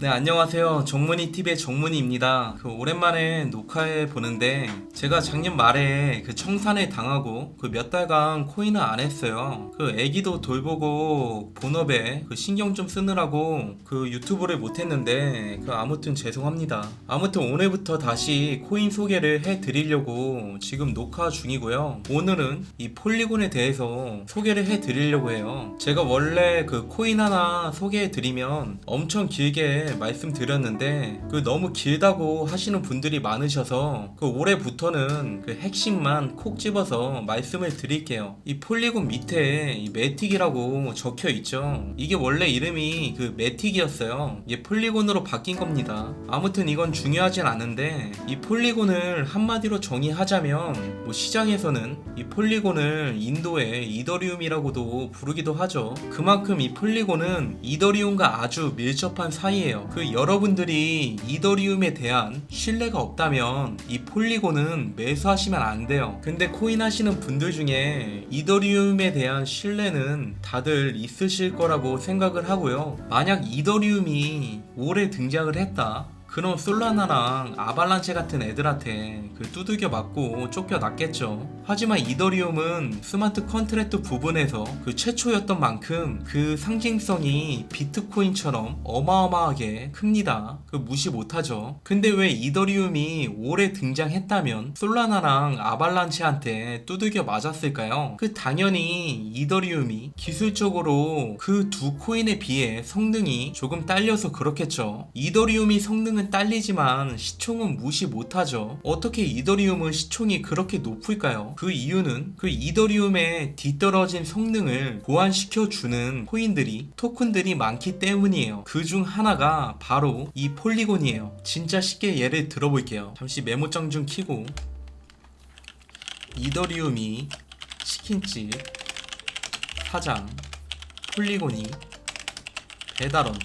네, 안녕하세요. 정문이 TV의 정문이입니다. 그 오랜만에 녹화해 보는데 제가 작년 말에 그 청산에 당하고 그 몇 달간 코인을 안 했어요. 그 애기도 돌보고 본업에 그 신경 좀 쓰느라고 그 유튜브를 못 했는데 그 아무튼 죄송합니다. 아무튼 오늘부터 다시 코인 소개를 해 드리려고 지금 녹화 중이고요. 오늘은 이 폴리곤에 대해서 소개를 해 드리려고 해요. 제가 원래 그 코인 하나 소개해 드리면 엄청 길게 말씀드렸는데 그 너무 길다고 하시는 분들이 많으셔서 그 올해부터는 그 핵심만 콕 집어서 말씀을 드릴게요. 이 폴리곤 밑에 이 매틱이라고 적혀 있죠. 이게 원래 이름이 그 매틱이었어요. 이게 폴리곤으로 바뀐 겁니다. 아무튼 이건 중요하진 않은데 이 폴리곤을 한마디로 정의하자면 뭐 시장에서는 이 폴리곤을 인도의 이더리움이라고도 부르기도 하죠. 그만큼 이 폴리곤은 이더리움과 아주 밀접한 사이예요. 그 여러분들이 이더리움에 대한 신뢰가 없다면 이 폴리곤은 매수하시면 안 돼요. 근데 코인 하시는 분들 중에 이더리움에 대한 신뢰는 다들 있으실 거라고 생각을 하고요. 만약 이더리움이 올해 등장을 했다. 그럼 솔라나랑 아발란체 같은 애들한테 그 두들겨 맞고 쫓겨났겠죠. 하지만 이더리움은 스마트 컨트랙트 부분에서 그 최초였던 만큼 그 상징성이 비트코인처럼 어마어마하게 큽니다. 그 무시 못하죠. 근데 왜 이더리움이 올해 등장했다면 솔라나랑 아발란체한테 두들겨 맞았을까요? 그 당연히 이더리움이 기술적으로 그 두 코인에 비해 성능이 조금 딸려서 그렇겠죠. 이더리움이 성능 은 딸리지만 시총은 무시 못하죠. 어떻게 이더리움은 시총이 그렇게 높을까요? 그 이유는 그 이더리움의 뒤떨어진 성능을 보완시켜주는 코인들이 토큰들이 많기 때문이에요. 그 중 하나가 바로 이 폴리곤이에요. 진짜 쉽게 예를 들어볼게요. 잠시 메모장 좀 키고 이더리움이 치킨집 사장 폴리곤이 배달원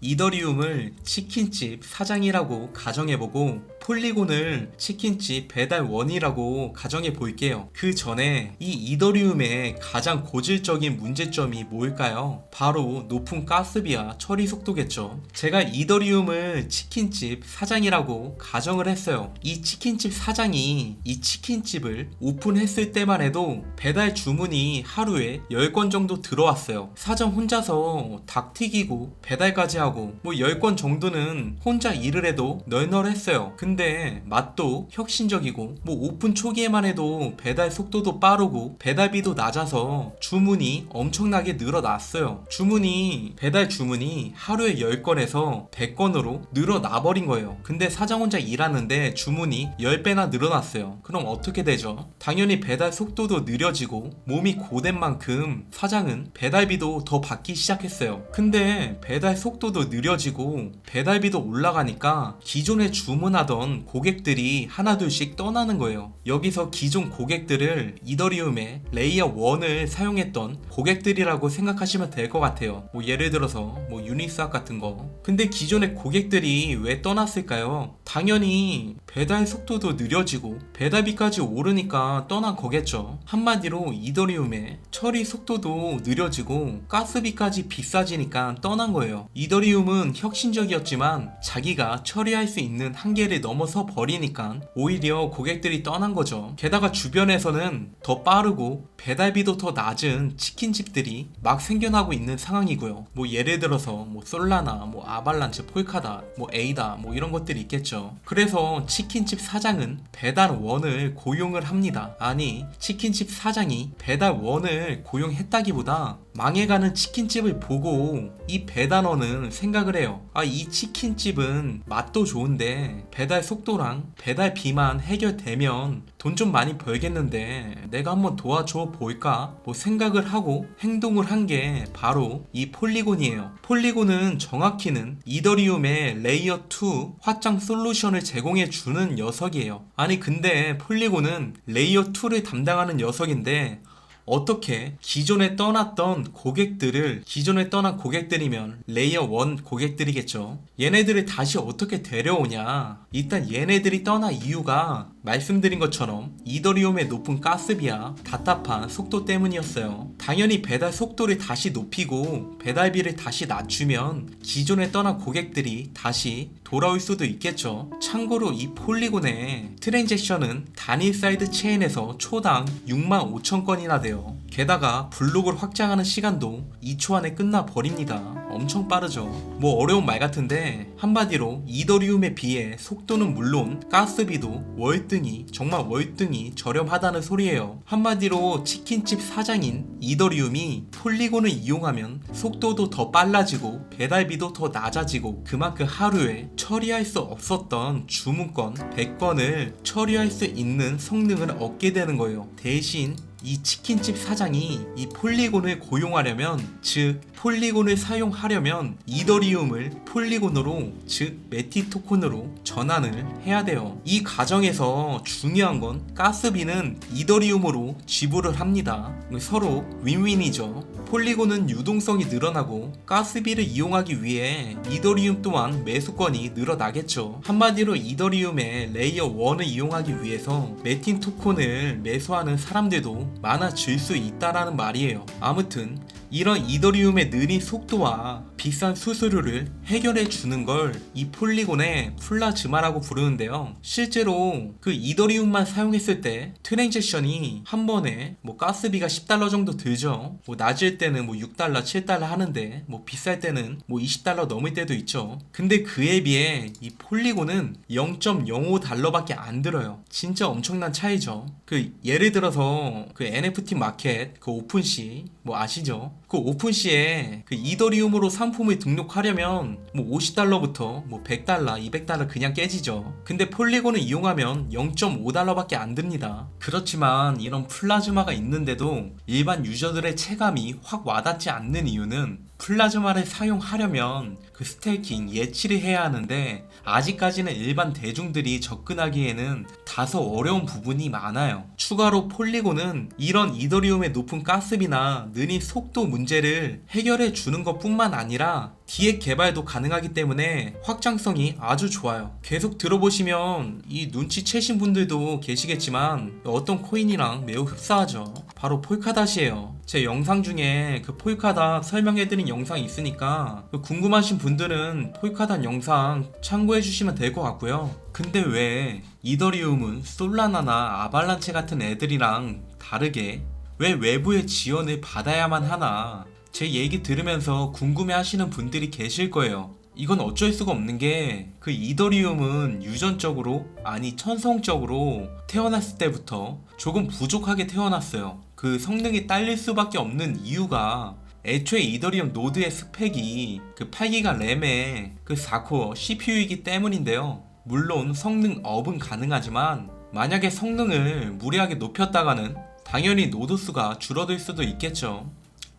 이더리움을 치킨집 사장이라고 가정해보고 폴리곤을 치킨집 배달원이라고 가정해 볼게요. 그 전에 이 이더리움의 가장 고질적인 문제점이 뭘까요? 바로 높은 가스비와 처리 속도겠죠. 제가 이더리움을 치킨집 사장이라고 가정을 했어요. 이 치킨집 사장이 이 치킨집을 오픈했을 때만 해도 배달 주문이 하루에 10건 정도 들어왔어요. 사장 혼자서 닭 튀기고 배달까지 하고 뭐 10건 정도는 혼자 일을 해도 널널했어요. 근데 맛도 혁신적이고 뭐 오픈 초기에만 해도 배달 속도도 빠르고 배달비도 낮아서 주문이 엄청나게 늘어났어요. 주문이 배달 주문이 하루에 10건에서 100건으로 늘어나 버린 거예요. 근데 사장 혼자 일하는데 주문이 10배나 늘어났어요. 그럼 어떻게 되죠? 당연히 배달 속도도 느려지고 몸이 고된 만큼 사장은 배달비도 더 받기 시작했어요. 근데 배달 속도도 느려지고 배달비도 올라가니까 기존에 주문하던 고객들이 하나둘씩 떠나는 거예요. 여기서 기존 고객들을 이더리움의 레이어 1을 사용했던 고객들이라고 생각하시면 될 것 같아요. 뭐 예를 들어서 뭐 유니스왑 같은 거. 근데 기존의 고객들이 왜 떠났을까요? 당연히 배달 속도도 느려지고 배달비까지 오르니까 떠난 거겠죠. 한마디로 이더리움의 처리 속도도 느려지고 가스비까지 비싸지니까 떠난 거예요. 이더리움은 혁신적이었지만 자기가 처리할 수 있는 한계를 넘어서 버리니까 오히려 고객들이 떠난 거죠. 게다가 주변에서는 더 빠르고 배달비도 더 낮은 치킨집들이 막 생겨나고 있는 상황이고요. 뭐 예를 들어서 뭐 솔라나, 뭐 아발란체, 폴카다, 뭐 에이다 뭐 이런 것들이 있겠죠. 그래서 치킨집 사장은 배달원을 고용을 합니다. 아니 치킨집 사장이 배달원을 고용했다기보다 망해가는 치킨집을 보고 이 배달원은 생각을 해요. 아, 이 치킨집은 맛도 좋은데 배달 속도랑 배달 비만 해결되면 돈 좀 많이 벌겠는데 내가 한번 도와줘 볼까? 뭐 생각을 하고 행동을 한 게 바로 이 폴리곤이에요. 폴리곤은 정확히는 이더리움의 레이어 2 확장 솔루션을 제공해 주는 녀석이에요. 아니 근데 폴리곤은 레이어 2를 담당하는 녀석인데 어떻게 기존에 떠났던 고객들을 기존에 떠난 고객들이면 레이어 1 고객들이겠죠. 얘네들을 다시 어떻게 데려오냐? 일단 얘네들이 떠나 이유가 말씀드린 것처럼 이더리움의 높은 가스비와 답답한 속도 때문이었어요. 당연히 배달 속도를 다시 높이고 배달비를 다시 낮추면 기존에 떠난 고객들이 다시 돌아올 수도 있겠죠. 참고로 이 폴리곤의 트랜잭션은 단일 사이드 체인에서 초당 6만 5천 건이나 돼요. 게다가 블록을 확장하는 시간도 2초 안에 끝나 버립니다. 엄청 빠르죠. 뭐 어려운 말 같은데 한마디로 이더리움에 비해 속도는 물론 가스비도 월등히 정말 월등히 저렴하다는 소리예요. 한마디로 치킨집 사장인 이더리움이 폴리곤을 이용하면 속도도 더 빨라지고 배달비도 더 낮아지고 그만큼 하루에 처리할 수 없었던 주문건 100건을 처리할 수 있는 성능을 얻게 되는 거예요. 대신 이 치킨집 사장이 이 폴리곤을 고용하려면 즉 폴리곤을 사용하려면 이더리움을 폴리곤으로 즉 메티 토큰으로 전환을 해야 돼요. 이 과정에서 중요한 건 가스비는 이더리움으로 지불을 합니다. 서로 윈윈이죠. 폴리곤은 유동성이 늘어나고 가스비를 이용하기 위해 이더리움 또한 매수권이 늘어나겠죠. 한마디로 이더리움의 레이어 1을 이용하기 위해서 메틴 토큰을 매수하는 사람들도 많아질 수 있다라는 말이에요. 아무튼 이런 이더리움의 느린 속도와 비싼 수수료를 해결해 주는 걸 이 폴리곤의 플라즈마라고 부르는데요. 실제로 그 이더리움만 사용했을 때 트랜잭션이 한 번에 뭐 가스비가 10달러 정도 들죠. 뭐 낮을 때는 뭐 6달러, 7달러 하는데 뭐 비쌀 때는 뭐 20달러 넘을 때도 있죠. 근데 그에 비해 이 폴리곤은 0.05달러밖에 안 들어요. 진짜 엄청난 차이죠. 그 예를 들어서 그 NFT 마켓 그 오픈시 뭐 아시죠? 그 오픈시에 그 이더리움으로 상품을 등록하려면 뭐 50달러부터 뭐 100달러, 200달러 그냥 깨지죠. 근데 폴리곤을 이용하면 0.5달러밖에 안 듭니다. 그렇지만 이런 플라즈마가 있는데도 일반 유저들의 체감이 확 와닿지 않는 이유는 플라즈마를 사용하려면 그 스테이킹 예치를 해야 하는데 아직까지는 일반 대중들이 접근하기에는 다소 어려운 부분이 많아요. 추가로 폴리곤은 이런 이더리움의 높은 가스비나 느린 속도 문제를 해결해 주는 것 뿐만 아니라 디액 개발도 가능하기 때문에 확장성이 아주 좋아요. 계속 들어보시면 이 눈치채신 분들도 계시겠지만 어떤 코인이랑 매우 흡사하죠. 바로 폴카닷이에요. 제 영상 중에 그 폴카닷 설명해드린 영상이 있으니까 그 궁금하신 분들은 폴카닷 영상 참고해 주시면 될 것 같고요. 근데 왜 이더리움은 솔라나나 아발란체 같은 애들이랑 다르게 왜 외부의 지원을 받아야만 하나 제 얘기 들으면서 궁금해 하시는 분들이 계실 거예요. 이건 어쩔 수가 없는 게 그 이더리움은 유전적으로 아니 천성적으로 태어났을 때부터 조금 부족하게 태어났어요. 그 성능이 딸릴 수밖에 없는 이유가 애초에 이더리움 노드의 스펙이 그 8기가 램의 그 4코어 CPU이기 때문인데요. 물론 성능 업은 가능하지만 만약에 성능을 무리하게 높였다가는 당연히 노드 수가 줄어들 수도 있겠죠.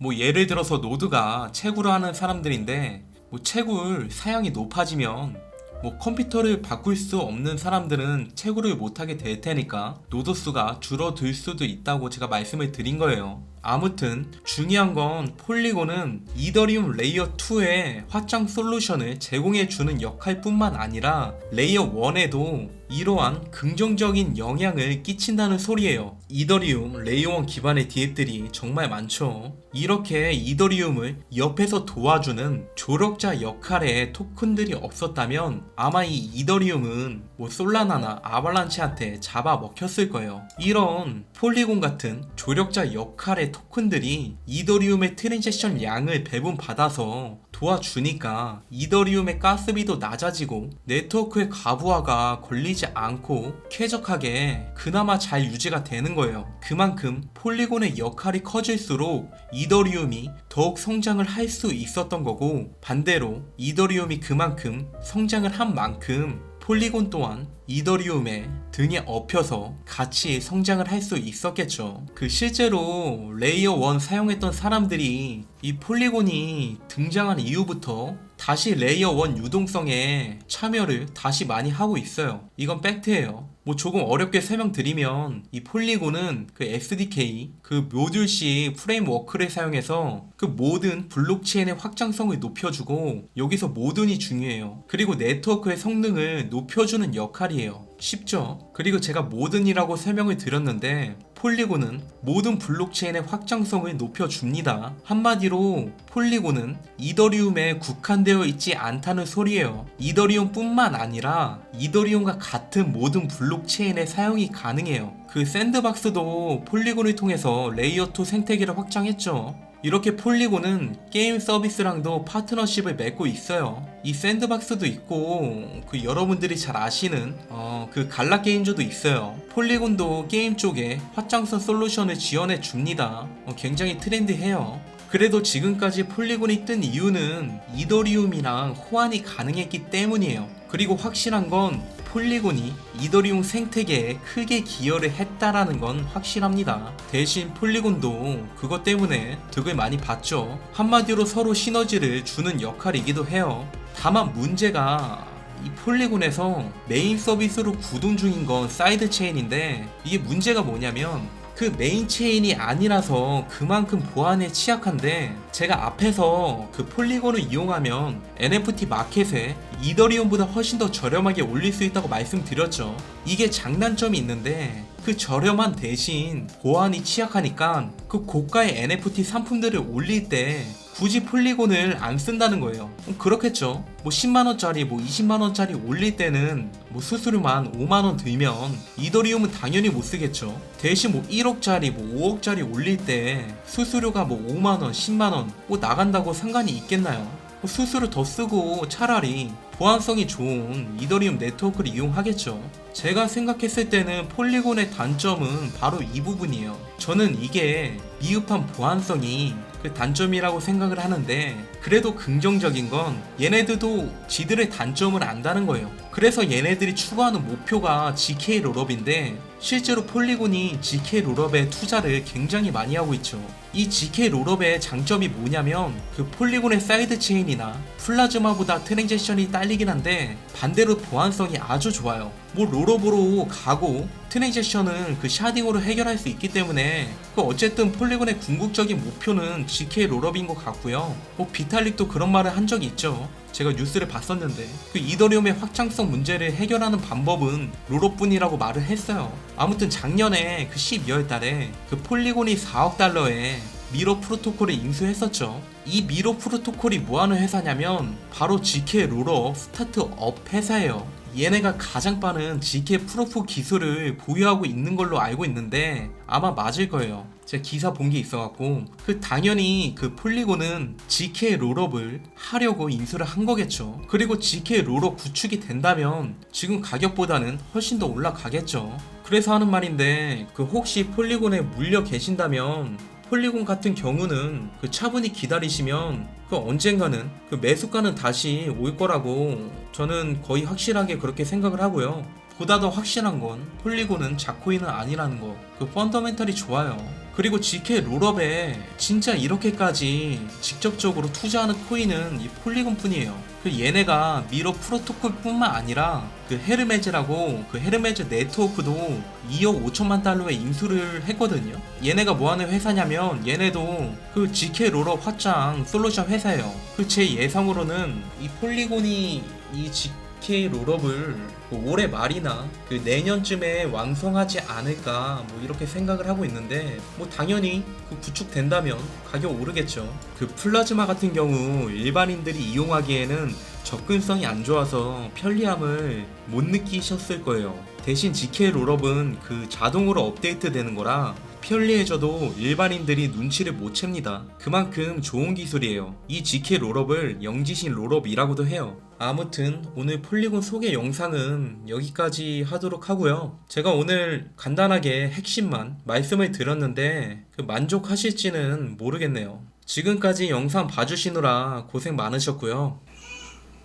뭐 예를 들어서 노드가 채굴을 하는 사람들인데 뭐 채굴 사양이 높아지면 뭐 컴퓨터를 바꿀 수 없는 사람들은 채굴을 못하게 될 테니까 노드 수가 줄어들 수도 있다고 제가 말씀을 드린 거예요. 아무튼 중요한 건 폴리곤은 이더리움 레이어 2의 확장 솔루션을 제공해 주는 역할뿐만 아니라 레이어 1에도 이러한 긍정적인 영향을 끼친다는 소리예요. 이더리움 레이어 1 기반의 디앱들이 정말 많죠. 이렇게 이더리움을 옆에서 도와주는 조력자 역할의 토큰들이 없었다면 아마 이 이더리움은 뭐 솔라나나 아발란치한테 잡아먹혔을 거예요. 이런 폴리곤 같은 조력자 역할의 토큰들이 이더리움의 트랜잭션 양을 배분받아서 도와주니까 이더리움의 가스비도 낮아지고 네트워크의 가부화가 걸리지 않고 쾌적하게 그나마 잘 유지가 되는 거예요. 그만큼 폴리곤의 역할이 커질수록 이더리움이 더욱 성장을 할 수 있었던 거고 반대로 이더리움이 그만큼 성장을 한 만큼 폴리곤 또한 이더리움의 등에 업혀서 같이 성장을 할 수 있었겠죠. 그 실제로 레이어 1 사용했던 사람들이 이 폴리곤이 등장한 이후부터 다시 레이어 1 유동성에 참여를 다시 많이 하고 있어요. 이건 팩트예요. 뭐 조금 어렵게 설명드리면 이 폴리곤은 그 SDK 그 모듈식 프레임워크를 사용해서 그 모든 블록체인의 확장성을 높여주고 여기서 모든이 중요해요. 그리고 네트워크의 성능을 높여주는 역할이에요. 쉽죠? 그리고 제가 모든이라고 설명을 드렸는데 폴리곤은 모든 블록체인의 확장성을 높여줍니다. 한마디로 폴리곤은 이더리움에 국한되어 있지 않다는 소리예요. 이더리움뿐만 아니라 이더리움과 같은 모든 블록체인의 사용이 가능해요. 그 샌드박스도 폴리곤을 통해서 레이어 2 생태계를 확장했죠. 이렇게 폴리곤은 게임 서비스랑도 파트너십을 맺고 있어요. 이 샌드박스도 있고 그 여러분들이 잘 아시는 어, 그 갈라 게임즈도 있어요. 폴리곤도 게임 쪽에 확장성 솔루션을 지원해 줍니다. 어, 굉장히 트렌디해요. 그래도 지금까지 폴리곤이 뜬 이유는 이더리움이랑 호환이 가능했기 때문이에요. 그리고 확실한 건 폴리곤이 이더리움 생태계에 크게 기여를 했다라는 건 확실합니다. 대신 폴리곤도 그것 때문에 득을 많이 봤죠. 한마디로 서로 시너지를 주는 역할이기도 해요. 다만 문제가 이 폴리곤에서 메인 서비스로 구동 중인 건 사이드 체인인데 이게 문제가 뭐냐면 그 메인 체인이 아니라서 그만큼 보안에 취약한데 제가 앞에서 그 폴리곤을 이용하면 NFT 마켓에 이더리움보다 훨씬 더 저렴하게 올릴 수 있다고 말씀드렸죠. 이게 장단점이 있는데 그 저렴한 대신 보안이 취약하니까 그 고가의 NFT 상품들을 올릴 때 굳이 폴리곤을 안 쓴다는 거예요. 음, 그렇겠죠. 뭐 10만원짜리, 뭐 20만원짜리 올릴 때는 뭐 수수료만 5만원 들면 이더리움은 당연히 못 쓰겠죠. 대신 뭐 1억짜리, 뭐 5억짜리 올릴 때 수수료가 뭐 5만원, 10만원 뭐 나간다고 상관이 있겠나요? 뭐 수수료 더 쓰고 차라리 보안성이 좋은 이더리움 네트워크를 이용하겠죠. 제가 생각했을 때는 폴리곤의 단점은 바로 이 부분이에요. 저는 이게 미흡한 보안성이 그 단점이라고 생각을 하는데 그래도 긍정적인 건 얘네들도 지들의 단점을 안다는 거예요. 그래서 얘네들이 추구하는 목표가 GK 롤업인데 실제로 폴리곤이 GK 롤업에 투자를 굉장히 많이 하고 있죠. 이 GK 롤업의 장점이 뭐냐면 그 폴리곤의 사이드 체인이나 플라즈마보다 트랜제션이 딸리긴 한데 반대로 보안성이 아주 좋아요. 뭐 롤업으로 가고 트랜제션은 그 샤딩으로 해결할 수 있기 때문에 그 어쨌든 폴리곤의 궁극적인 목표는 GK 롤업인 것 같고요. 뭐 비탈릭도 그런 말을 한 적이 있죠. 제가 뉴스를 봤었는데 그 이더리움의 확장성 문제를 해결하는 방법은 롤업뿐이라고 말을 했어요. 아무튼 작년에 그 12월 달에 그 폴리곤이 4억 달러에 미러 프로토콜을 인수했었죠. 이 미러 프로토콜이 뭐하는 회사냐면 바로 GK 롤업 스타트업 회사예요. 얘네가 가장 빠른 GK 프로프 기술을 보유하고 있는 걸로 알고 있는데 아마 맞을 거예요. 제가 기사 본 게 있어갖고 그 당연히 그 폴리곤은 GK 롤업을 하려고 인수를 한 거겠죠. 그리고 GK 롤업 구축이 된다면 지금 가격보다는 훨씬 더 올라가겠죠. 그래서 하는 말인데 그 혹시 폴리곤에 물려 계신다면 폴리곤 같은 경우는 그 차분히 기다리시면 그 언젠가는 그 매수가는 다시 올 거라고 저는 거의 확실하게 그렇게 생각을 하고요. 보다 더 확실한 건 폴리곤은 자코인은 아니라는 거. 그 펀더멘탈이 좋아요. 그리고 GK 롤업에 진짜 이렇게까지 직접적으로 투자하는 코인은 이 폴리곤 뿐이에요. 그 얘네가 미러 프로토콜 뿐만 아니라 그 헤르메즈라고 그 헤르메즈 네트워크도 2억 5천만 달러에 인수를 했거든요. 얘네가 뭐 하는 회사냐면 얘네도 그 GK 롤업 확장 솔루션 회사예요. 그 제 예상으로는 이 폴리곤이 이 GK 롤업을 뭐 올해 말이나 그 내년쯤에 완성하지 않을까 뭐 이렇게 생각을 하고 있는데 뭐 당연히 그 구축된다면 가격 오르겠죠. 그 플라즈마 같은 경우 일반인들이 이용하기에는 접근성이 안 좋아서 편리함을 못 느끼셨을 거예요. 대신 GK 롤업은 그 자동으로 업데이트 되는 거라 편리해져도 일반인들이 눈치를 못 챕니다. 그만큼 좋은 기술이에요. 이 GK 롤업을 영지신 롤업이라고도 해요. 아무튼 오늘 폴리곤 소개 영상은 여기까지 하도록 하고요. 제가 오늘 간단하게 핵심만 말씀을 드렸는데 그 만족하실지는 모르겠네요. 지금까지 영상 봐주시느라 고생 많으셨고요.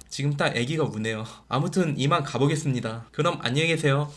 지금 딱 애기가 우네요. 아무튼 이만 가보겠습니다. 그럼 안녕히 계세요.